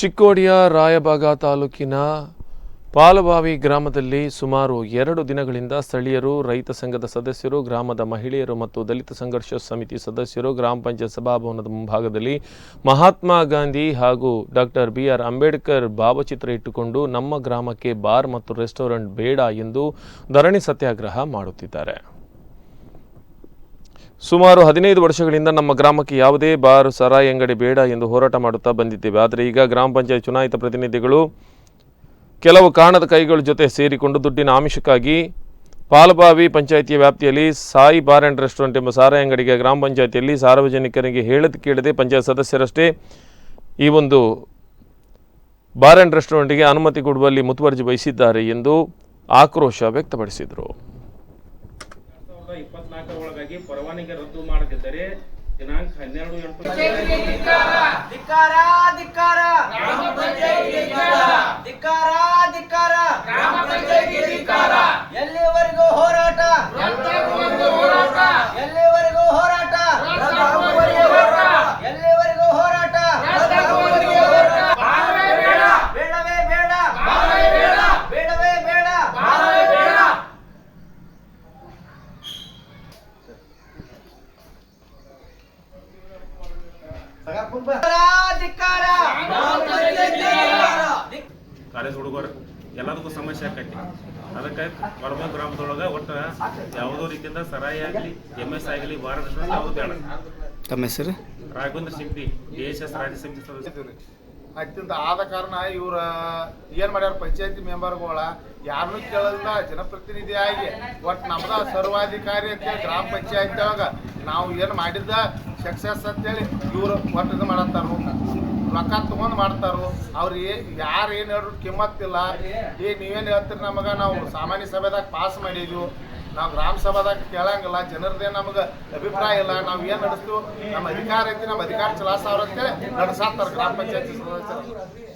ಚಿಕ್ಕೋಡಿಯ ರಾಯಬಾಗ ತಾಲೂಕಿನ ಪಾಲಬಾವಿ ಗ್ರಾಮದಲ್ಲಿ ಸುಮಾರು ಎರಡು ದಿನಗಳಿಂದ ಸ್ಥಳೀಯರು, ರೈತ ಸಂಘದ ಸದಸ್ಯರು, ಗ್ರಾಮದ ಮಹಿಳೆಯರು ಮತ್ತು ದಲಿತ ಸಂಘರ್ಷ ಸಮಿತಿ ಸದಸ್ಯರು, ಗ್ರಾಮ ಪಂಚಾಯತ್ ಸಭಾಭವನದ ಮುಂಭಾಗದಲ್ಲಿ ಮಹಾತ್ಮ ಗಾಂಧಿ ಹಾಗೂ ಡಾಕ್ಟರ್ ಬಿ ಆರ್ ಅಂಬೇಡ್ಕರ್ ಭಾವಚಿತ್ರ ಇಟ್ಟುಕೊಂಡು ನಮ್ಮ ಗ್ರಾಮಕ್ಕೆ ಬಾರ್ ಮತ್ತು ರೆಸ್ಟೋರೆಂಟ್ ಬೇಡ ಎಂದು ಧರಣಿ ಸತ್ಯಾಗ್ರಹ ಮಾಡುತ್ತಿದ್ದಾರೆ. ಸುಮಾರು ಹದಿನೈದು ವರ್ಷಗಳಿಂದ ನಮ್ಮ ಗ್ರಾಮಕ್ಕೆ ಯಾವುದೇ ಬಾರ್, ಸರಾಯಿ ಅಂಗಡಿ ಬೇಡ ಎಂದು ಹೋರಾಟ ಮಾಡುತ್ತಾ ಬಂದಿದ್ದೇವೆ. ಆದರೆ ಈಗ ಗ್ರಾಮ ಪಂಚಾಯತ್ ಚುನಾಯಿತ ಪ್ರತಿನಿಧಿಗಳು ಕೆಲವು ಕಾರಣದ ಕೈಗಳ ಜೊತೆ ಸೇರಿಕೊಂಡು ದುಡ್ಡಿನ ಆಮಿಷಕ್ಕಾಗಿ ಪಾಲಬಾವಿ ಪಂಚಾಯಿತಿಯ ವ್ಯಾಪ್ತಿಯಲ್ಲಿ ಸಾಯಿ ಬಾರ್ ಆ್ಯಂಡ್ ರೆಸ್ಟೋರೆಂಟ್ ಎಂಬ ಸಾರಾಯಿ ಅಂಗಡಿಗೆ ಗ್ರಾಮ ಪಂಚಾಯತಿಯಲ್ಲಿ ಸಾರ್ವಜನಿಕರಿಗೆ ಹೇಳದ ಕೇಳದೆ ಪಂಚಾಯತ್ ಸದಸ್ಯರಷ್ಟೇ ಈ ಒಂದು ಬಾರ್ ಆ್ಯಂಡ್ ರೆಸ್ಟೋರೆಂಟ್ಗೆ ಅನುಮತಿ ಕೊಡುವಲ್ಲಿ ಮುತುವರ್ಜಿ ವಹಿಸಿದ್ದಾರೆ ಎಂದು ಆಕ್ರೋಶ ವ್ಯಕ್ತಪಡಿಸಿದರು. ಪರವಾನಿಗೆ ಪರವಾನಗಿ ರದ್ದು ಮಾಡದಿದ್ದರೆ ದಿನಾಂಕ ಹನ್ನೆರಡು ಎಂಟು ಕಾಲೇಜ್ ಹುಡುಗರು ಎಲ್ಲದಕ್ಕೂ ಸಮಸ್ಯೆ ಆಕೈತಿ. ಅದಕ್ಕೆ ಕೊಡಬ ಗ್ರಾಮದೊಳಗೆ ಒಟ್ಟು ಯಾವುದೋ ರೀತಿಯಿಂದ ಸರಾಯಿ ಆಗಲಿ ಎಂ ಎಸ್ ಆಗಲಿ ಬಾರದ ಯಾವುದು ಬೇಡ. ತಮ್ಮ ಹೆಸರು? Raghavendra Singh B S S ರಾಜ್ಯ ಸಮಿತಿ ಸದಸ್ಯ. ಅತ್ಯಂತ ಆದ ಕಾರಣ ಇವರ, ಏನ್ ಮಾಡ್ಯಾರ ಪಂಚಾಯತಿ ಮೆಂಬರ್ಗಳ ಯಾರನ್ನೂ ಕೇಳೋದಿಲ್ಲ, ಜನಪ್ರತಿನಿಧಿಯಾಗಿ. ಒಟ್ಟು ನಮ್ದ ಸರ್ವಾಧಿಕಾರಿ ಅಂತೇಳಿ ಗ್ರಾಮ ಪಂಚಾಯತಿ ಒಳಗ ನಾವು ಏನ್ ಮಾಡಿದ್ದ ಸಕ್ಸಸ್ ಅಂತೇಳಿ ಇವರು ಒಟ್ಟು ಇದು ಮಾಡತ್ತಾರು. ರೊಕ್ಕ ತಗೊಂಡು ಮಾಡ್ತಾರು. ಅವ್ರು ಯಾರು ಏನು ಹೇಳಿದ್ರು ಕಿಮ್ಮತ್ತಿಲ್ಲ. ಏ, ನೀವೇನ್ ಹೇಳ್ತೀರಿ ನಮಗ, ನಾವು ಸಾಮಾನ್ಯ ಸಭೆದಾಗ ಪಾಸ್ ಮಾಡಿದ್ವು. ನಾವು ಗ್ರಾಮ ಸಭಾದಾಗ ಕೇಳಂಗಿಲ್ಲ, ಜನರದೇ ನಮಗೆ ಅಭಿಪ್ರಾಯ ಇಲ್ಲ, ನಾವು ಏನು ನಡೆಸ್ತೀವಿ, ನಮ್ಮ ಅಧಿಕಾರ ಐತಿ, ನಮ್ಮ ಅಧಿಕಾರ ಚಲಾಯಿಸೋರು ಅಂತೇಳಿ ನಡೆಸಾಕ್ತಾರೆ ಗ್ರಾಮ ಪಂಚಾಯತಿ ಸದಸ್ಯರು.